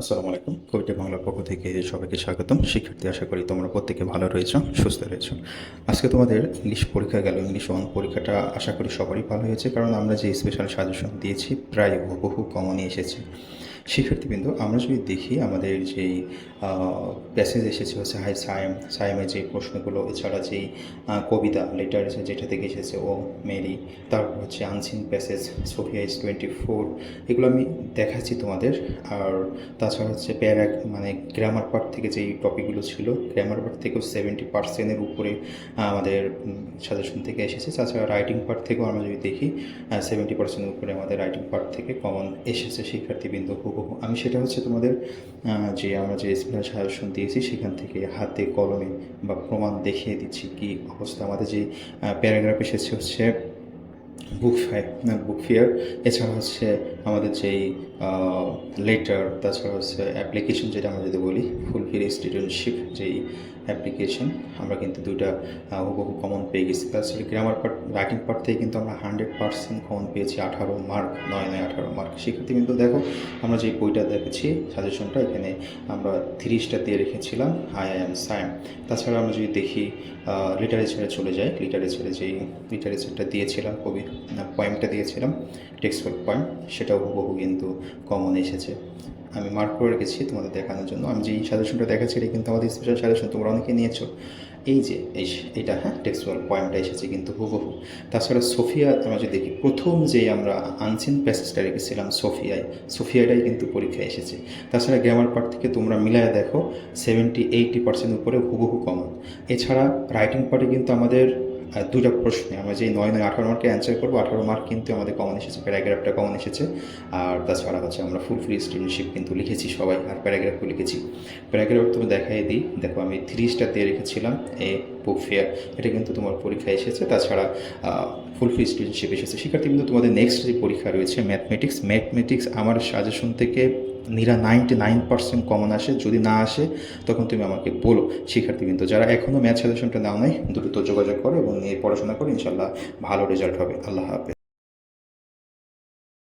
আসসালামু আলাইকুম। কবিতা বাংলার পক্ষ থেকে সবাইকে স্বাগতম। শিক্ষার্থী, আশা করি তোমরা প্রত্যেকে ভালো রয়েছো, সুস্থ রয়েছ। আজকে তোমাদের ইংলিশ পরীক্ষা গেল। ইংলিশ ওয়ান পরীক্ষাটা আশা করি সবারই ভালো হয়েছে, কারণ আমরা যে স্পেশাল সাজেশন দিয়েছি, প্রায় বহু কমনই এসেছে। শিক্ষার্থীবৃন্দ, আমরা যদি দেখি আমাদের যেই প্যাসেজ এসেছে হচ্ছে হাই সায়েম সায়েমের যে প্রশ্নগুলো, এছাড়া যেই কবিতা লেটার যেটা থেকে এসেছে, ও, মেরি, তারপর হচ্ছে unseen passage Sophia is twenty four এগুলো আমি দেখাচ্ছি তোমাদের। আর তাছাড়া হচ্ছে প্যারা মানে গ্রামার পার্ট থেকে যেই টপিকগুলো ছিল গ্রামার পার্ট থেকেও সেভেন্টি পার্সেন্টের উপরে আমাদের সাজেশন থেকে এসেছে। তাছাড়া রাইটিং পার্ট থেকেও আমরা যদি দেখি সেভেন্টি পার্সেন্টের উপরে আমাদের রাইটিং পার্ট থেকে কমন এসেছে শিক্ষার্থীবৃন্দ হুবহু আমি সেটা হচ্ছে তোমাদের যে আমরা যে স্পেশাল সাজেশন দিয়েছি, সেখান থেকে হাতে কলমে বা প্রমাণ দেখিয়ে দিচ্ছি কি অবস্থা। আমাদের যে প্যারাগ্রাফ এসেছে হচ্ছে বুক ফায়ার বুক ফেয়ার এছাড়া হচ্ছে আমাদের যেই লেটার তাছাড়া হচ্ছে অ্যাপ্লিকেশন যেটা আমরা যদি বলি ফুলফিল স্টুডেন্টশিপ যেই অ্যাপ্লিকেশন আমরা কিন্তু দুইটা হুবহু কমন পেয়ে গেছি। তাছাড়া গ্রামার পার্ট রাইটিং পার্ট থেকে কিন্তু আমরা হান্ড্রেড পার্সেন্ট কমন পেয়েছি, আঠারো মার্ক নয় নয় আঠারো মার্ক সেক্ষেত্রে কিন্তু দেখো, আমরা যে বইটা দেখেছি সাজেশনটা এখানে আমরা তিরিশটা দিয়ে রেখেছিলাম আই এম সাইম তাছাড়া আমরা যদি দেখি লিটারেচারে চলে যাই লিটারেচারে যেই লিটারেচারটা দিয়েছিলাম কবি পয়েমটা দিয়েছিলাম টেক্সটুয়াল পয়েম সেটাও হুবহু কিন্তু কমন এসেছে। আমি মার্ক করে রেখেছি তোমাদের দেখানোর জন্য। আমি যেই সাজেশনটা দেখাচ্ছি, এটা কিন্তু আমাদের স্পেশাল সাজেশন তোমরা অনেকে নিয়েছো। এই যে, এই এটা হ্যাঁ টেক্সচুয়াল পয়েন্টটা এসেছে কিন্তু হুবহু। তাছাড়া সোফিয়া, আমরা যদি দেখি, প্রথম যে আমরা আনসিন প্যাসেজটা রেখেছিলাম সোফিয়ায়, সোফিয়াটাই কিন্তু পরীক্ষায় এসেছে। তাছাড়া গ্রামার পার্ট থেকে তোমরা মিলায় দেখো সেভেন্টি এইটি পার্সেন্ট উপরে হুবহু কমন এছাড়া রাইটিং পার্টে কিন্তু আমাদের দুটা প্রশ্নে আমরা যে নয় নয় আঠারো মার্কে অ্যান্সার করব, আঠারো মার্ক কিন্তু আমাদের কমন এসেছে প্যারাগ্রাফটা কমন এসেছে। আর তাছাড়া হচ্ছে, আমরা ফুল ফ্রি স্টুডেন্টশিপ কিন্তু লিখেছি সবাই, আর প্যারাগ্রাফও লিখেছি। প্যারাগ্রাফ তুমি দেখাই দিই। দেখো আমি থ্রি স্টার দিয়ে রেখেছিলাম এ বুক ফেয়ার এটা কিন্তু তোমার পরীক্ষায় এসেছে। তাছাড়া ফুল ফ্রি স্টুডেন্টশিপ এসেছে। শিক্ষার্থী কিন্তু তোমাদের নেক্সট যে পরীক্ষা রয়েছে ম্যাথমেটিক্স ম্যাথমেটিক্স আমার সাজেশন থেকে নিরা নাইনটি নাইন পার্সেন্ট কমন আসে, যদি না আসে, তখন তুমি আমাকে বলো, শিক্ষার্থী কিন্তু যারা এখনও ম্যাথ সাজেশনটা নাও নাই, দ্রুত যোগাযোগ করো এবং নিয়ে পড়াশোনা করো ইনশাল্লাহ ভালো রেজাল্ট হবে। আল্লাহ হাফেজ।